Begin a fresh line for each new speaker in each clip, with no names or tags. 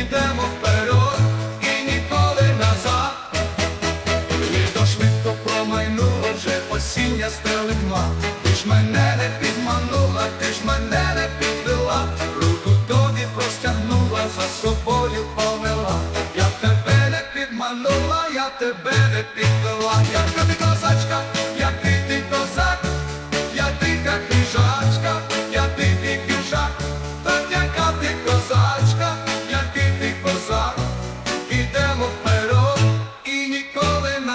ідемо вперед і ніколи назад. Літо швидко промайнуло вже осіння стелегма. Ти ж мене не підманула, ти ж мене не підвела, руку тобі простягнула, за собою повела. Я тебе не підманула, я тебе не підвела. Яка ти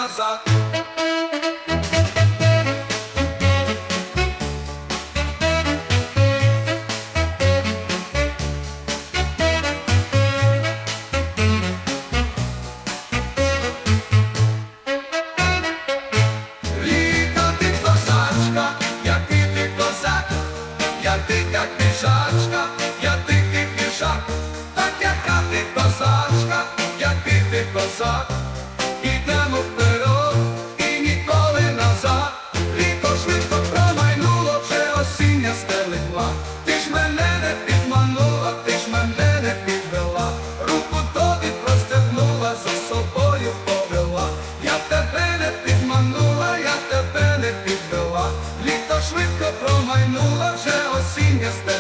назад. Козак, я дикий хижак, так яка ти козачка, який ти козак, промайнула, вже осіння стелегла.